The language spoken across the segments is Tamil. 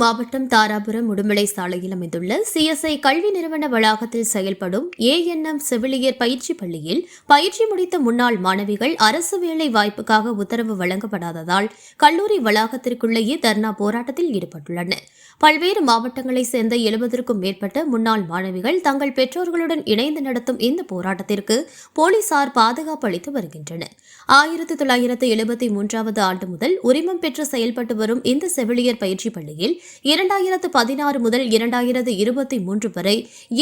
மாவட்டம் தாராபுரம் உடுமலை சாலையில் அமைந்துள்ள சிஎஸ்ஐ கல்வி நிறுவன வளாகத்தில் செயல்படும் ஏஎன்எம் செவிலியர் பயிற்சி பள்ளியில் பயிற்சி முடித்த முன்னாள் மாணவிகள் அரசு வேலை வாய்ப்புக்காக உத்தரவு வழங்கப்படாததால் கல்லூரி வளாகத்திற்குள்ளேயே தர்ணா போராட்டத்தில் ஈடுபட்டுள்ளனர். பல்வேறு மாவட்டங்களைச் சேர்ந்த எழுபதற்கும் மேற்பட்ட முன்னாள் மாணவிகள் தங்கள் பெற்றோர்களுடன் இணைந்து நடத்தும் இந்த போராட்டத்திற்கு போலீசார் பாதுகாப்பு அளித்து வருகின்றனர். ஆயிரத்தி தொள்ளாயிரத்து எழுபத்தி மூன்றாவது ஆண்டு முதல் உரிமம் பெற்று செயல்பட்டு வரும் இந்த செவிலியர் பயிற்சி பள்ளியில் இரண்டாயிரத்து பதினாறு முதல் இரண்டாயிரத்து இருபத்தி மூன்று வரை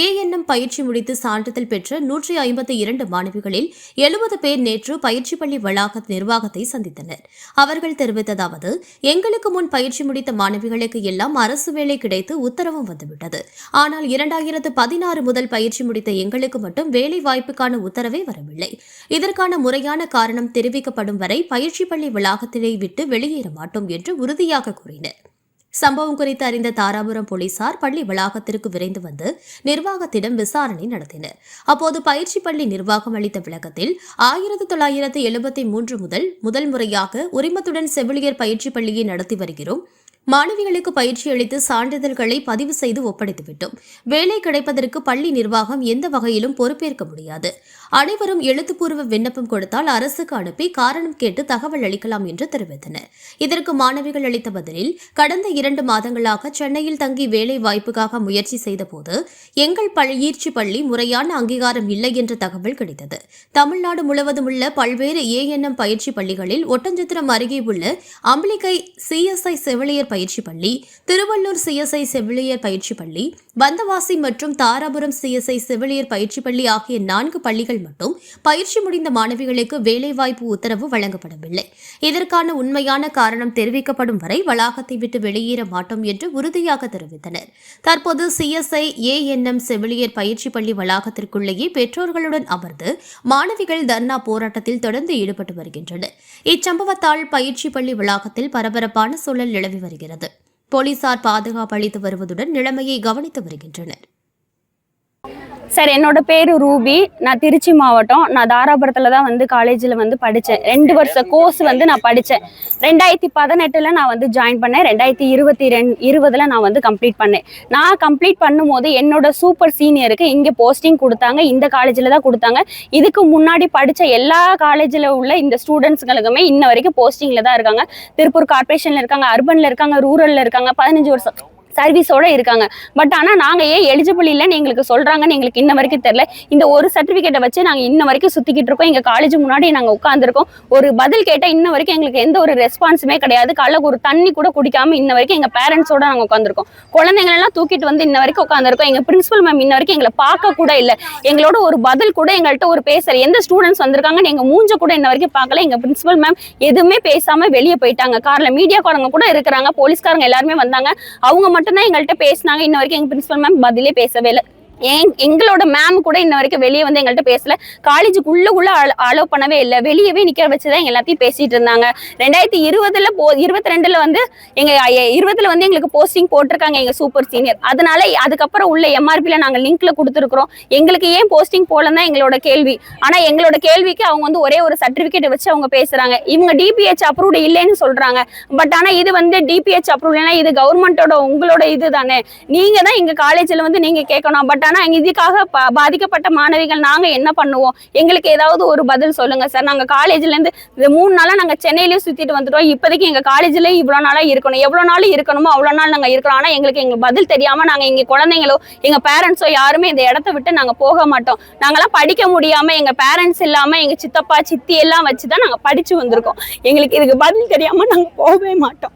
ஏஎன்எம் பயிற்சி முடித்து சான்றிதழ் பெற்ற நூற்றி ஐம்பத்தி இரண்டு மாணவிகளில் எழுபது பேர் நேற்று பயிற்சி பள்ளி வளாக நிர்வாகத்தை சந்தித்தனர். அவர்கள் தெரிவித்ததாவது எங்களுக்கு முன் பயிற்சி முடித்த மாணவிகளுக்கு எல்லாம் அரசு வேலை கிடைத்து உத்தரவும் வந்துவிட்டது. ஆனால் இரண்டாயிரத்து பதினாறு முதல் பயிற்சி முடித்த எங்களுக்கு மட்டும் வேலை வாய்ப்புக்கான உத்தரவே வரவில்லை. இதற்கான முறையான காரணம் தெரிவிக்கப்படும் வரை பயிற்சி பள்ளி வளாகத்திலே விட்டு வெளியேற மாட்டோம் என்று உறுதியாக கூறினர். சம்பவம் குறித்து அறிந்த தாராபுரம் போலீசார் பள்ளி வளாகத்திற்கு விரைந்து வந்து நிர்வாகத்திடம் விசாரணை நடத்தினர். அப்போது பயிற்சி பள்ளி நிர்வாகம் அளித்த விளக்கத்தில் ஆயிரத்தி தொள்ளாயிரத்து எழுபத்தி மூன்று முதல் முதல் முறையாக உரிமத்துடன் செவிலியர் பயிற்சி பள்ளியை நடத்தி வருகிறோம். மாணவிகளுக்கு பயிற்சி அளித்து சான்றிதழ்களை பதிவு செய்து ஒப்படைத்துவிட்டோம். வேலை கிடைப்பதற்கு பள்ளி நிர்வாகம் எந்த வகையிலும் பொறுப்பேற்க முடியாது. அனைவரும் எழுத்துப்பூர்வ விண்ணப்பம் கொடுத்தால் அரசுக்கு அனுப்பி காரணம் கேட்டு தகவல் அளிக்கலாம் என்று தெரிவித்தனர். இதற்கு மாணவிகள் அளித்த பதிலில் கடந்த இரண்டு மாதங்களாக சென்னையில் தங்கி வேலை வாய்ப்புக்காக முயற்சி செய்தபோது எங்கள் பயிற்சி பள்ளி முறையான அங்கீகாரம் இல்லை என்ற தகவல் கிடைத்தது. தமிழ்நாடு முழுவதும் உள்ள பல்வேறு ஏஎன்எம் பயிற்சி பள்ளிகளில் ஒட்டஞ்சத்திரம் அருகே உள்ள அம்பிளிகை சிஎஸ்ஐ செவிலியர் பயிற்சி பள்ளி திருவள்ளூர் சிஎஸ்ஐ செவிலியர் பயிற்சி பள்ளி வந்தவாசி மற்றும் தாராபுரம் சிஎஸ்ஐ செவிலியர் பயிற்சி பள்ளி ஆகிய நான்கு பள்ளிகள் மட்டும் பயிற்சி முடிந்த மாணவிகளுக்கு வேலைவாய்ப்பு உத்தரவு வழங்கப்படவில்லை. இதற்கான உண்மையான காரணம் தெரிவிக்கப்படும் வரை வளாகத்தை விட்டு வெளியேற மாட்டோம் என்று உறுதியாக தெரிவித்தனர். தற்போது சிஎஸ்ஐ ஏஎன்எம் செவிலியர் பயிற்சி பள்ளி வளாகத்திற்குள்ளேயே பெற்றோர்களுடன் அமர்ந்து மாணவிகள் தர்ணா போராட்டத்தில் தொடர்ந்து ஈடுபட்டு வருகின்றனர். இச்சம்பவத்தால் பயிற்சி பள்ளி வளாகத்தில் பரபரப்பான சூழல் நிலவி வருகிறது. போலீசார் பாதுகாப்பு அளித்து வருவதுடன் நிலைமையை கவனித்து வருகின்றனர். சார் என்னோட பேர் ரூபி. நான் திருச்சி மாவட்டம். நான் தாராபுரத்தில் தான் வந்து காலேஜில் வந்து படித்தேன் ரெண்டு வருஷ கோர்ஸ் வந்து நான் படித்தேன் ரெண்டாயிரத்தி பதினெட்டில் நான் வந்து ஜாயின் பண்ணேன். ரெண்டாயிரத்தி இருபத்தி ரெண்டு இருபதில் நான் வந்து கம்ப்ளீட் பண்ணேன். நான் கம்ப்ளீட் பண்ணும்போது என்னோட சூப்பர் சீனியருக்கு இங்கே போஸ்டிங் கொடுத்தாங்க. இந்த காலேஜில் தான் கொடுத்தாங்க. இதுக்கு முன்னாடி படித்த எல்லா காலேஜில் உள்ள இந்த ஸ்டூடெண்ட்ஸுங்களுக்குமே இன்ன வரைக்கும் போஸ்டிங்கில் தான் இருக்காங்க. திருப்பூர் கார்பரேஷனில் இருக்காங்க அர்பனில் இருக்காங்க ரூரலில் இருக்காங்க. பதினஞ்சு வருஷம் சர்வீஸோட இருக்காங்க. பட் ஆனால் நாங்கள் ஏன் எலிஜிபிள் இல்லைன்னு எங்களுக்கு சொல்கிறாங்கன்னு எங்களுக்கு இன்ன வரைக்கும் தெரில இந்த ஒரு சர்டிஃபிகேட்டை வச்சு நாங்கள் இன்ன வரைக்கும் சுற்றிக்கிட்டு இருக்கோம். எங்கள் காலேஜ் முன்னாடி நாங்கள் உட்காந்துருக்கோம் ஒரு பதில் கேட்டால் இன்ன வரைக்கும் எங்களுக்கு எந்த ஒரு ரெஸ்பான்ஸுமே கிடையாது. காலைல ஒரு தண்ணி கூட குடிக்காமல் இன்ன வரைக்கும் எங்கள் பேரண்ட்ஸோட நாங்கள் உட்காந்துருக்கோம் குழந்தைங்களெல்லாம் தூக்கிட்டு வந்து இன்ன வரைக்கும் உட்காந்துருக்கோம் எங்கள் பிரின்சிபல் மேம் இன்ன வரைக்கும் எங்களை பார்க்க கூட இல்லை. எங்களோட ஒரு பதில் கூட எங்கள்கிட்ட ஒரு பேசல. எந்த ஸ்டூடெண்ட்ஸ் வந்திருக்காங்கன்னு எங்கள் மூஞ்ச கூட இன்ன வரைக்கும் பார்க்கல. எங்கள் பிரின்சிபல் மேம் எதுவுமே பேசாமல் வெளியே போயிட்டாங்க. காரில் மீடியாக்காரங்க கூட இருக்கிறாங்க. போலீஸ்காரங்க எல்லாருமே வந்தாங்க. அவங்க மட்டும் மட்டும்தான் எங்கள்கிட்ட பேசினாங்க. இன்ன வரைக்கும் எங்க பிரின்சிபல் மேம் பதிலே பேசவே இல்லை. எங்களோட மேம் கூட இன்ன வரைக்கும் வெளியே வந்து எங்கள்கிட்ட பேசல. காலேஜுக்குள்ளக்குள்ள அலோவ் பண்ணவே இல்லை. வெளியவே நிக்க வச்சுதான் எல்லாத்தையும் பேசிட்டு இருந்தாங்க. ரெண்டாயிரத்தி இருபதுல போ இருபத்தி ரெண்டுல வந்து எங்க இருபதுல வந்து எங்களுக்கு போஸ்டிங் போட்டிருக்காங்க எங்க சூப்பர் சீனியர் அதனால அதுக்கப்புறம் உள்ள எம்ஆர்பில நாங்க லிங்க்ல கொடுத்துருக்குறோம். எங்களுக்கு ஏன் போஸ்டிங் போலன்னா தான் எங்களோட கேள்வி. ஆனா எங்களோட கேள்விக்கு அவங்க வந்து ஒரே ஒரு சர்டிபிகேட் வச்சு அவங்க பேசுறாங்க. இவங்க டிபிஹெச் அப்ரூவ்டு இல்லைன்னு சொல்றாங்க. பட் ஆனா இது வந்து டிபிஹெச் அப்ரூவ் இது கவர்மெண்டோட உங்களோட இது தானே. நீங்க தான் எங்க காலேஜ்ல வந்து நீங்க கேட்கணும் பட் ஆனா இதுக்காக பா- பாதிக்கப்பட்ட மாணவிகள் நாங்கள் என்ன பண்ணுவோம்? எங்களுக்கு ஏதாவது ஒரு பதில் சொல்லுங்க சார். நாங்கள் காலேஜ்லேருந்து இந்த மூணு நாளாக நாங்கள் சென்னையிலேயே சுற்றிட்டு வந்துட்டோம். இப்போதைக்கு எங்கள் காலேஜ்லேயே இவ்வளோ நாளாக இருக்கணும். எவ்வளோ நாள் இருக்கணுமோ அவ்வளோ நாள் நாங்கள் இருக்கிறோம் ஆனால் எங்களுக்கு எங்கள் பதில் தெரியாமல் நாங்கள் எங்கள் குழந்தைங்களோ எங்கள் பேரண்ட்ஸோ யாருமே இந்த இடத்த விட்டு நாங்கள் போக மாட்டோம். நாங்களாம் படிக்க முடியாமல் எங்கள் பேரண்ட்ஸ் இல்லாமல் எங்கள் சித்தப்பா சித்தி எல்லாம் வச்சு தான் நாங்கள் படித்து வந்திருக்கோம். எங்களுக்கு இதுக்கு பதில் தெரியாமல் நாங்கள் போகவே மாட்டோம்.